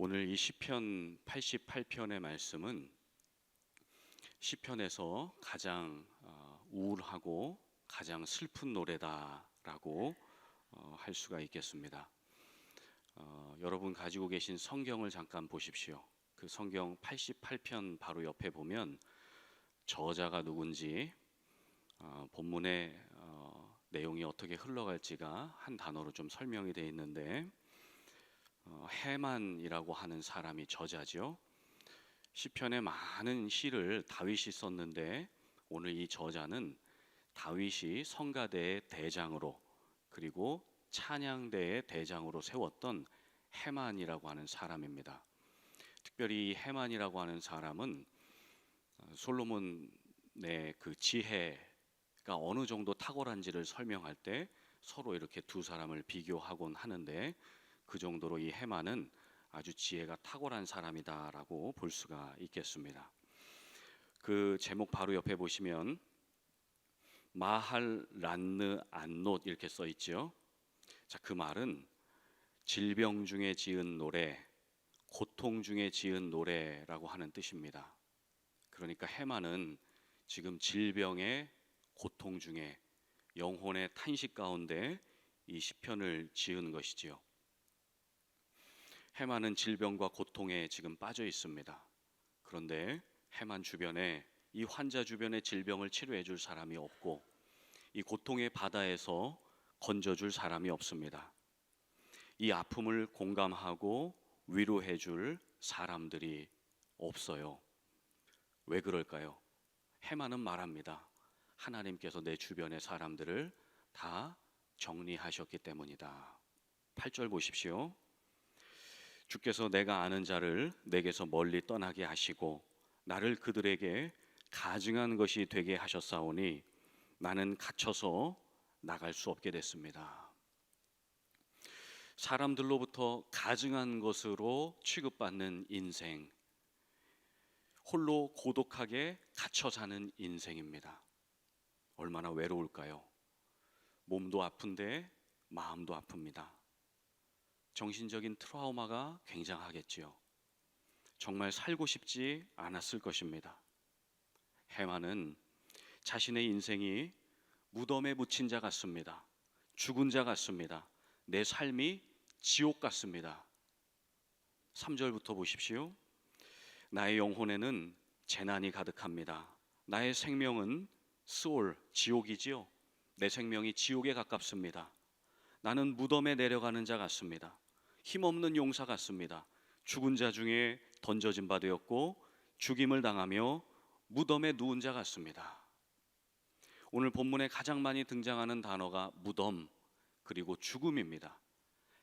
오늘 이 시편 88편의 말씀은 시편에서 가장 어, 우울하고 가장 슬픈 노래다라고 어, 할 수가 있겠습니다. 어, 여러분 가지고 계신 성경을 잠깐 보십시오. 그 성경 88편 바로 옆에 보면 저자가 누군지 어, 본문의 어, 내용이 어떻게 흘러갈지가 한 단어로 좀 설명이 되어 있는데 어, 해만이라고 하는 사람이 저자죠. 시편에 많은 시를 다윗이 썼는데 오늘 이 저자는 다윗이 성가대의 대장으로 그리고 찬양대의 대장으로 세웠던 해만이라고 하는 사람입니다. 특별히 이 해만이라고 하는 사람은 어, 솔로몬의 그 지혜가 어느 정도 탁월한지를 설명할 때 서로 이렇게 두 사람을 비교하곤 하는데 그 정도로 이 해만은 아주 지혜가 탁월한 사람이다라고 볼 수가 있겠습니다. 그 제목 바로 옆에 보시면 마할 란느 안롯 이렇게 써 있죠. 자, 그 말은 질병 중에 지은 노래, 고통 중에 지은 노래라고 하는 뜻입니다. 그러니까 해만은 지금 질병의 고통 중에 영혼의 탄식 가운데 이 시편을 지은 것이지요. 해만은 질병과 고통에 지금 빠져 있습니다. 그런데 해만 주변에 이 환자 주변에 질병을 치료해 줄 사람이 없고 이 고통의 바다에서 건져 줄 사람이 없습니다. 이 아픔을 공감하고 위로해 줄 사람들이 없어요. 왜 그럴까요? 해만은 말합니다. 하나님께서 내 주변의 사람들을 다 정리하셨기 때문이다. 8절 보십시오. 주께서 내가 아는 자를 내게서 멀리 떠나게 하시고 나를 그들에게 가증한 것이 되게 하셨사오니 나는 갇혀서 나갈 수 없게 됐습니다. 사람들로부터 가증한 것으로 취급받는 인생, 홀로 고독하게 갇혀 사는 인생입니다. 얼마나 외로울까요? 몸도 아픈데 마음도 아픕니다. 정신적인 트라우마가 굉장하겠지요. 정말 살고 싶지 않았을 것입니다. 해마는 자신의 인생이 무덤에 묻힌 자 같습니다. 죽은 자 같습니다. 내 삶이 지옥 같습니다. 3절부터 보십시오. 나의 영혼에는 재난이 가득합니다. 나의 생명은 스올, 지옥이지요. 내 생명이 지옥에 가깝습니다. 나는 무덤에 내려가는 자 같습니다. 힘없는 용사 같습니다. 죽은 자 중에 던져진 바 되었고 죽임을 당하며 무덤에 누운 자 같습니다. 오늘 본문에 가장 많이 등장하는 단어가 무덤 그리고 죽음입니다.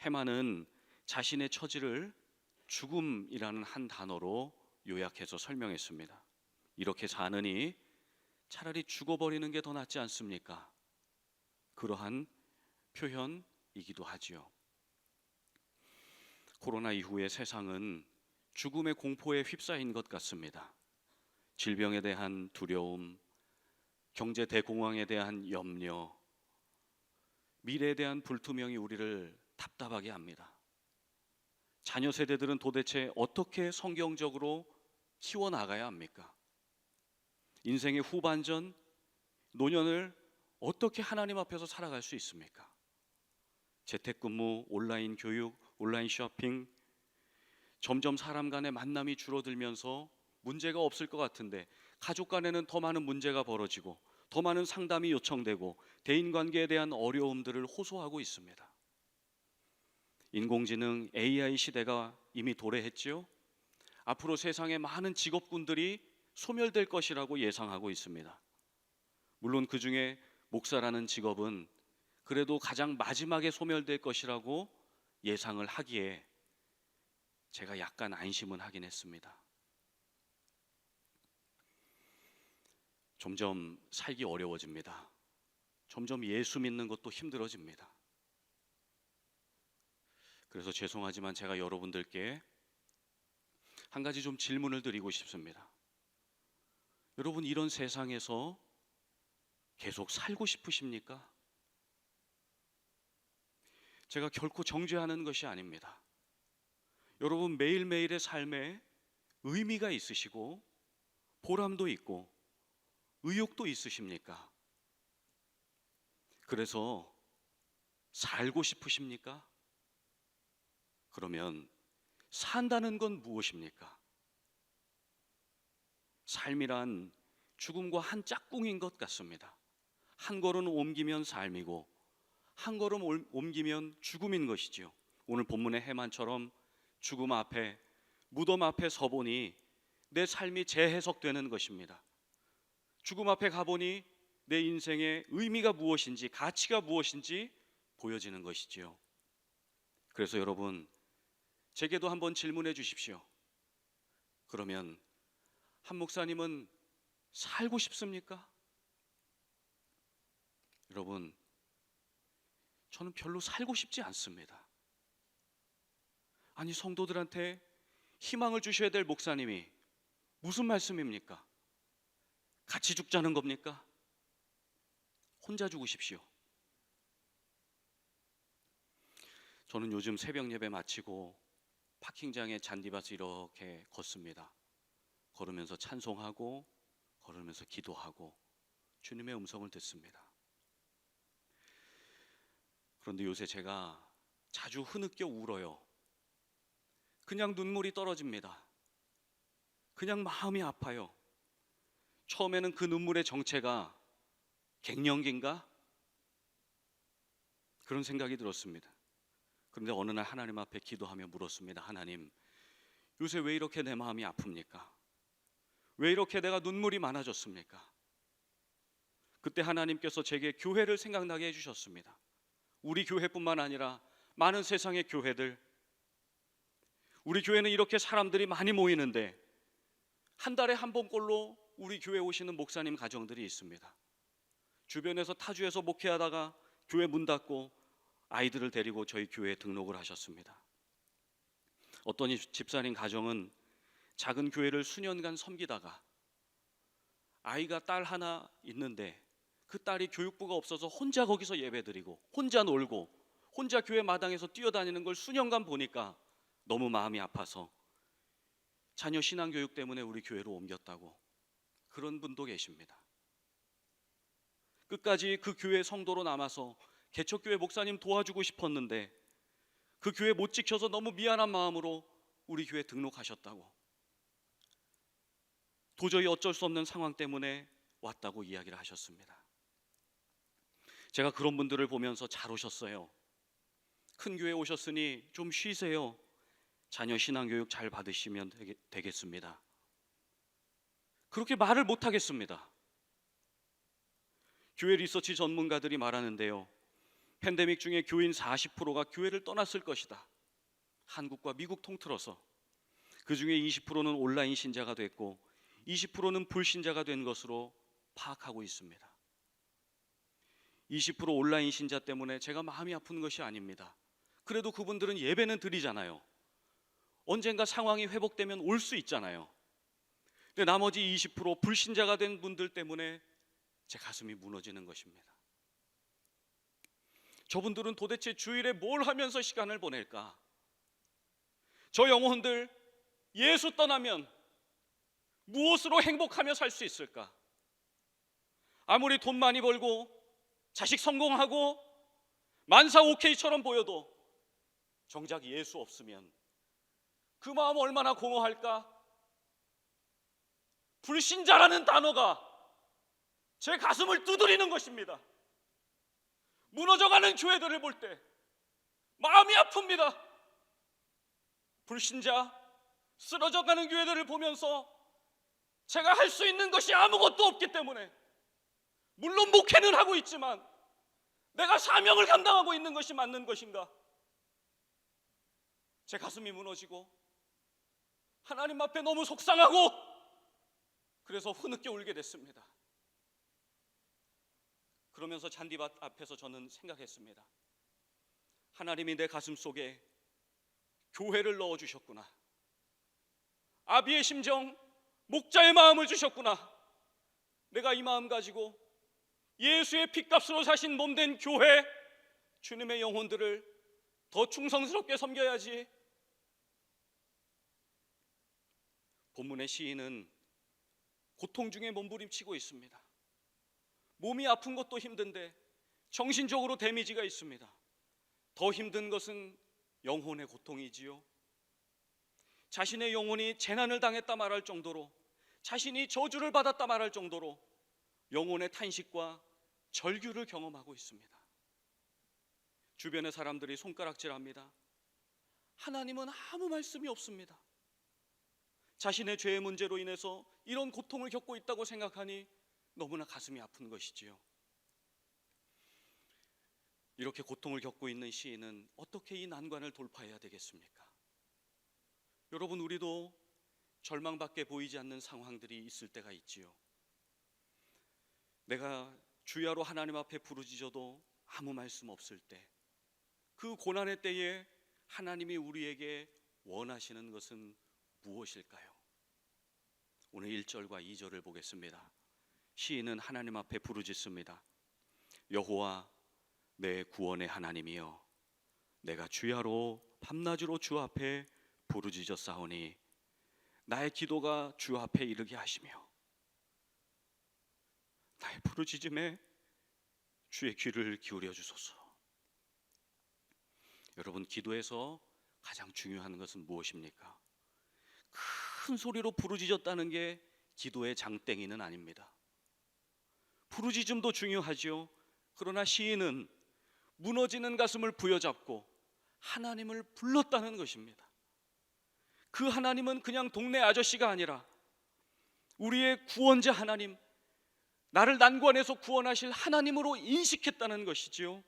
해마는 자신의 처지를 죽음이라는 한 단어로 요약해서 설명했습니다. 이렇게 사느니 차라리 죽어버리는 게 더 낫지 않습니까? 그러한 표현이기도 하지요. 코로나 이후의 세상은 죽음의 공포에 휩싸인 것 같습니다. 질병에 대한 두려움, 경제 대공황에 대한 염려, 미래에 대한 불투명이 우리를 답답하게 합니다. 자녀 세대들은 도대체 어떻게 성경적으로 키워나가야 합니까? 인생의 후반전, 노년을 어떻게 하나님 앞에서 살아갈 수 있습니까? 재택근무, 온라인 교육, 온라인 쇼핑, 점점 사람 간의 만남이 줄어들면서 문제가 없을 것 같은데 가족 간에는 더 많은 문제가 벌어지고 더 많은 상담이 요청되고 대인 관계에 대한 어려움들을 호소하고 있습니다. 인공지능 AI 시대가 이미 도래했지요. 앞으로 세상에 많은 직업군들이 소멸될 것이라고 예상하고 있습니다. 물론 그 중에 목사라는 직업은 그래도 가장 마지막에 소멸될 것이라고 예상을 하기에 제가 약간 안심은 하긴 했습니다. 점점 살기 어려워집니다. 점점 예수 믿는 것도 힘들어집니다. 그래서 죄송하지만 제가 여러분들께 한 가지 좀 질문을 드리고 싶습니다. 여러분 이런 세상에서 계속 살고 싶으십니까? 제가 결코 정죄하는 것이 아닙니다. 여러분 매일매일의 삶에 의미가 있으시고 보람도 있고 의욕도 있으십니까? 그래서 살고 싶으십니까? 그러면 산다는 건 무엇입니까? 삶이란 죽음과 한 짝꿍인 것 같습니다. 한 걸음 옮기면 삶이고 한 걸음 올- 옮기면 죽음인 것이지요. 오늘 본문의 해만처럼 죽음 앞에 무덤 앞에 서보니 내 삶이 재해석되는 것입니다. 죽음 앞에 가보니 내 인생의 의미가 무엇인지 가치가 무엇인지 보여지는 것이지요. 그래서 여러분 제게도 한번 질문해 주십시오. 그러면 한 목사님은 살고 싶습니까? 여러분 저는 별로 살고 싶지 않습니다. 아니 성도들한테 희망을 주셔야 될 목사님이 무슨 말씀입니까? 같이 죽자는 겁니까? 혼자 죽으십시오. 저는 요즘 새벽 예배 마치고 파킹장에 잔디밭을 이렇게 걷습니다. 걸으면서 찬송하고 걸으면서 기도하고 주님의 음성을 듣습니다. 그런데 요새 제가 자주 흐느껴 울어요. 그냥 눈물이 떨어집니다. 그냥 마음이 아파요. 처음에는 그 눈물의 정체가 갱년기인가? 그런 생각이 들었습니다. 그런데 어느 날 하나님 앞에 기도하며 물었습니다. 하나님, 요새 왜 이렇게 내 마음이 아픕니까? 왜 이렇게 내가 눈물이 많아졌습니까? 그때 하나님께서 제게 교회를 생각나게 해주셨습니다. 우리 교회뿐만 아니라 많은 세상의 교회들, 우리 교회는 이렇게 사람들이 많이 모이는데 한 달에 한 번꼴로 우리 교회 오시는 목사님 가정들이 있습니다. 주변에서 타주에서 목회하다가 교회 문 닫고 아이들을 데리고 저희 교회에 등록을 하셨습니다. 어떤 집사님 가정은 작은 교회를 수년간 섬기다가 아이가 딸 하나 있는데 그 딸이 교육부가 없어서 혼자 거기서 예배드리고 혼자 놀고 혼자 교회 마당에서 뛰어다니는 걸 수년간 보니까 너무 마음이 아파서 자녀 신앙 교육 때문에 우리 교회로 옮겼다고 그런 분도 계십니다. 끝까지 그 교회 성도로 남아서 개척교회 목사님 도와주고 싶었는데 그 교회 못 지켜서 너무 미안한 마음으로 우리 교회 등록하셨다고 도저히 어쩔 수 없는 상황 때문에 왔다고 이야기를 하셨습니다. 제가 그런 분들을 보면서 잘 오셨어요. 큰 교회 오셨으니 좀 쉬세요. 자녀 신앙 교육 잘 받으시면 되겠, 습니다 그렇게 말을 못 하겠습니다. 교회 리서치 전문가들이 말하는데요. 팬데믹 중에 교인 40%가 교회를 떠났을 것이다. 한국과 미국 통틀어서 그 중에 20%는 온라인 신자가 됐고 20%는 불신자가 된 것으로 파악하고 있습니다. 20% 온라인 신자 때문에 제가 마음이 아픈 것이 아닙니다. 그래도 그분들은 예배는 드리잖아요. 언젠가 상황이 회복되면 올 수 있잖아요. 근데 나머지 20% 불신자가 된 분들 때문에 제 가슴이 무너지는 것입니다. 저분들은 도대체 주일에 뭘 하면서 시간을 보낼까? 저 영혼들 예수 떠나면 무엇으로 행복하며 살 수 있을까? 아무리 돈 많이 벌고 자식 성공하고 만사 오케이처럼 보여도 정작 예수 없으면 그 마음 얼마나 공허할까? 불신자라는 단어가 제 가슴을 두드리는 것입니다. 무너져가는 교회들을 볼 때 마음이 아픕니다. 불신자, 쓰러져가는 교회들을 보면서 제가 할 수 있는 것이 아무것도 없기 때문에 물론 목회는 하고 있지만 내가 사명을 감당하고 있는 것이 맞는 것인가? 제 가슴이 무너지고 하나님 앞에 너무 속상하고 그래서 흐느껴 울게 됐습니다. 그러면서 잔디밭 앞에서 저는 생각했습니다. 하나님이 내 가슴 속에 교회를 넣어 주셨구나. 아비의 심정, 목자의 마음을 주셨구나. 내가 이 마음 가지고 예수의 핏값으로 사신 몸된 교회, 주님의 영혼들을 더 충성스럽게 섬겨야지. 본문의 시인은 고통 중에 몸부림치고 있습니다. 몸이 아픈 것도 힘든데 정신적으로 데미지가 있습니다. 더 힘든 것은 영혼의 고통이지요. 자신의 영혼이 재난을 당했다 말할 정도로 자신이 저주를 받았다 말할 정도로 영혼의 탄식과 절규를 경험하고 있습니다. 주변의 사람들이 손가락질합니다. 하나님은 아무 말씀이 없습니다. 자신의 죄의 문제로 인해서 이런 고통을 겪고 있다고 생각하니 너무나 가슴이 아픈 것이지요. 이렇게 고통을 겪고 있는 시인은 어떻게 이 난관을 돌파해야 되겠습니까? 여러분 우리도 절망밖에 보이지 않는 상황들이 있을 때가 있지요. 내가 주야로 하나님 앞에 부르짖어도 아무 말씀 없을 때, 그 고난의 때에 하나님이 우리에게 원하시는 것은 무엇일까요? 오늘 1절과 2절을 보겠습니다. 시인은 하나님 앞에 부르짖습니다. 여호와 내 구원의 하나님이여 내가 주야로 밤낮으로 주 앞에 부르짖어 싸우니 나의 기도가 주 앞에 이르게 하시며 나의 부르짖음에 주의 귀를 기울여 주소서. 여러분 기도에서 가장 중요한 것은 무엇입니까? 큰 소리로 부르짖었다는 게 기도의 장땡이는 아닙니다. 부르짖음도 중요하지요. 그러나 시인은 무너지는 가슴을 부여잡고 하나님을 불렀다는 것입니다. 그 하나님은 그냥 동네 아저씨가 아니라 우리의 구원자 하나님, 나를 난관에서 구원하실 하나님으로 인식했다는 것이지요.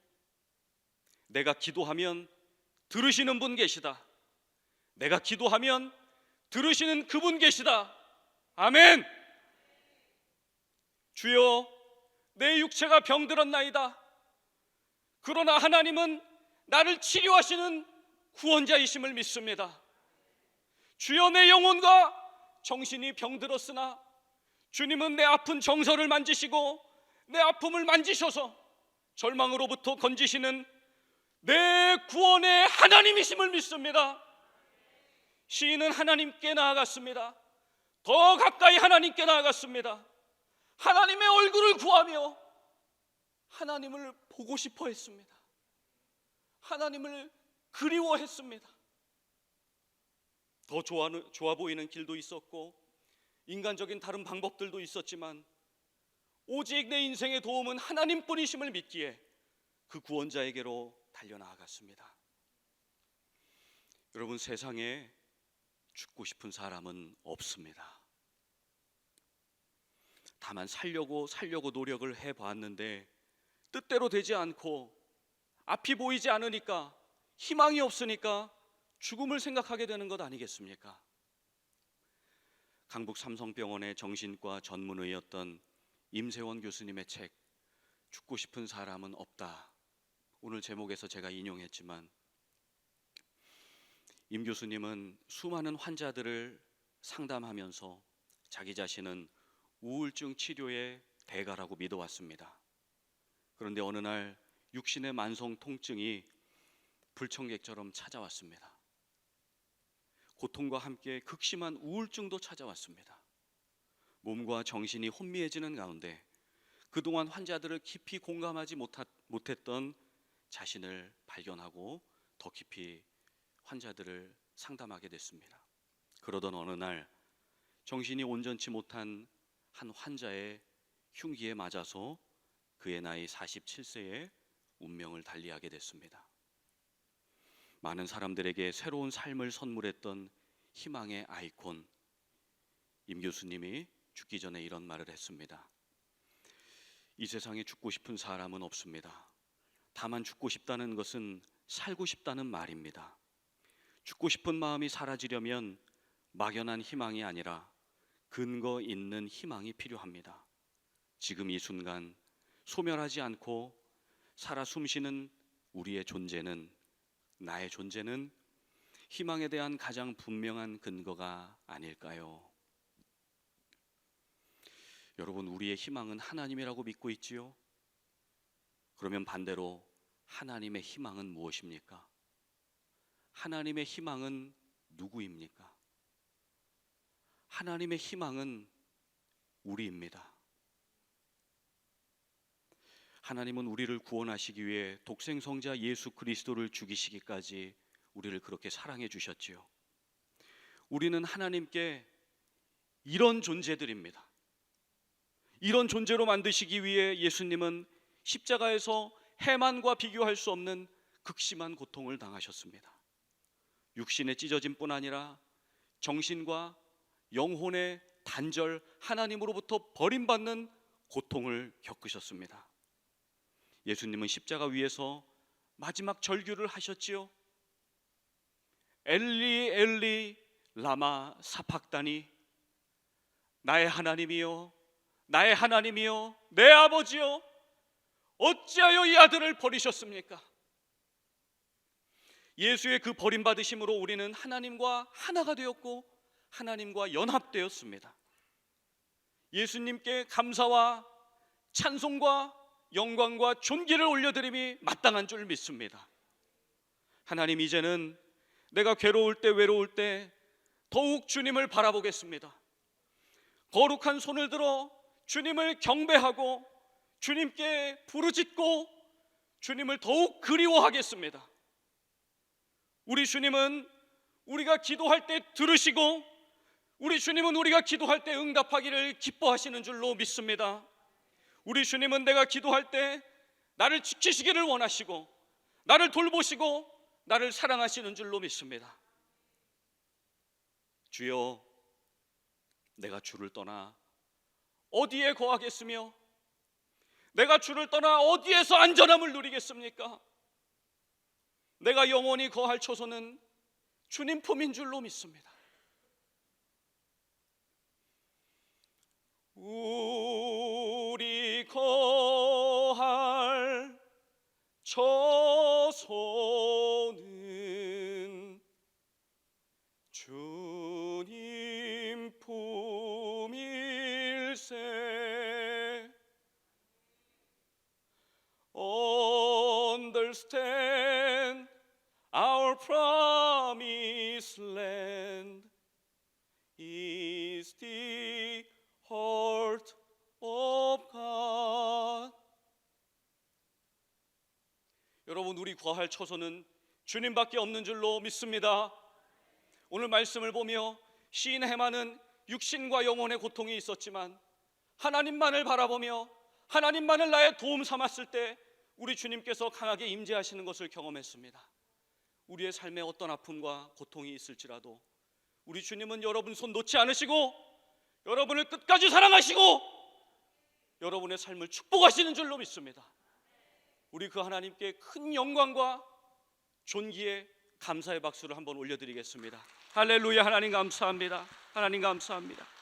내가 기도하면 들으시는 분 계시다. 내가 기도하면 들으시는 그분 계시다. 아멘. 주여, 내 육체가 병들었나이다. 그러나 하나님은 나를 치료하시는 구원자이심을 믿습니다. 주여 내 영혼과 정신이 병들었으나 주님은 내 아픈 정서를 만지시고 내 아픔을 만지셔서 절망으로부터 건지시는 내 구원의 하나님이심을 믿습니다. 시인은 하나님께 나아갔습니다. 더 가까이 하나님께 나아갔습니다. 하나님의 얼굴을 구하며 하나님을 보고 싶어 했습니다. 하나님을 그리워했습니다. 더 좋아, 좋아 보이는 길도 있었고 인간적인 다른 방법들도 있었지만 오직 내 인생의 도움은 하나님뿐이심을 믿기에 그 구원자에게로 달려 나아갔습니다. 여러분 세상에 죽고 싶은 사람은 없습니다. 다만 살려고 살려고 노력을 해 봤는데 뜻대로 되지 않고 앞이 보이지 않으니까 희망이 없으니까 죽음을 생각하게 되는 것 아니겠습니까? 강북 삼성병원의 정신과 전문의였던 임세원 교수님의 책 죽고 싶은 사람은 없다. 오늘 제목에서 제가 인용했지만 임 교수님은 수많은 환자들을 상담하면서 자기 자신은 우울증 치료의 대가라고 믿어왔습니다. 그런데 어느 날 육신의 만성 통증이 불청객처럼 찾아왔습니다. 고통과 함께 극심한 우울증도 찾아왔습니다. 몸과 정신이 혼미해지는 가운데 그동안 환자들을 깊이 공감하지 못했던 자신을 발견하고 더 깊이 환자들을 상담하게 됐습니다. 그러던 어느 날 정신이 온전치 못한 한 환자의 흉기에 맞아서 그의 나이 47세에 운명을 달리하게 됐습니다. 많은 사람들에게 새로운 삶을 선물했던 희망의 아이콘 임 교수님이 죽기 전에 이런 말을 했습니다. 이 세상에 죽고 싶은 사람은 없습니다. 다만 죽고 싶다는 것은 살고 싶다는 말입니다. 죽고 싶은 마음이 사라지려면 막연한 희망이 아니라 근거 있는 희망이 필요합니다. 지금 이 순간 소멸하지 않고 살아 숨쉬는 우리의 존재는 나의 존재는 희망에 대한 가장 분명한 근거가 아닐까요? 여러분, 우리의 희망은 하나님이라고 믿고 있지요? 그러면 반대로 하나님의 희망은 무엇입니까? 하나님의 희망은 누구입니까? 하나님의 희망은 우리입니다. 하나님은 우리를 구원하시기 위해 독생 성자 예수 그리스도를 죽이시기까지 우리를 그렇게 사랑해 주셨지요. 우리는 하나님께 이런 존재들입니다. 이런 존재로 만드시기 위해 예수님은 십자가에서 해만과 비교할 수 없는 극심한 고통을 당하셨습니다. 육신의 찢어짐 뿐 아니라 정신과 영혼의 단절 하나님으로부터 버림받는 고통을 겪으셨습니다. 예수님은 십자가 위에서 마지막 절규를 하셨지요. 엘리 엘리 라마 사팍다니 나의 하나님이요 나의 하나님이요 내 아버지요 어찌하여 이 아들을 버리셨습니까? 예수의 그 버림받으심으로 우리는 하나님과 하나가 되었고 하나님과 연합되었습니다. 예수님께 감사와 찬송과 영광과 존귀를 올려드림이 마땅한 줄 믿습니다. 하나님 이제는 내가 괴로울 때 외로울 때 더욱 주님을 바라보겠습니다. 거룩한 손을 들어 주님을 경배하고 주님께 부르짖고 주님을 더욱 그리워하겠습니다. 우리 주님은 우리가 기도할 때 들으시고 우리 주님은 우리가 기도할 때 응답하기를 기뻐하시는 줄로 믿습니다. 우리 주님은 내가 기도할 때 나를 지키시기를 원하시고 나를 돌보시고 나를 사랑하시는 줄로 믿습니다. 주여 내가 주를 떠나 어디에 거하겠으며 내가 주를 떠나 어디에서 안전함을 누리겠습니까? 내가 영원히 거할 처소는 주님 품인 줄로 믿습니다. 우리 거할 처소는 주님 품일세 Understand our promised land 구할 처소는 주님밖에 없는 줄로 믿습니다. 오늘 말씀을 보며 시인 해마는 육신과 영혼의 고통이 있었지만 하나님만을 바라보며 하나님만을 나의 도움 삼았을 때 우리 주님께서 강하게 임재하시는 것을 경험했습니다. 우리의 삶에 어떤 아픔과 고통이 있을지라도 우리 주님은 여러분 손 놓지 않으시고 여러분을 끝까지 사랑하시고 여러분의 삶을 축복하시는 줄로 믿습니다. 우리 그 하나님께 큰 영광과 존귀의 감사의 박수를 한번 올려드리겠습니다. 할렐루야 하나님 감사합니다. 하나님 감사합니다.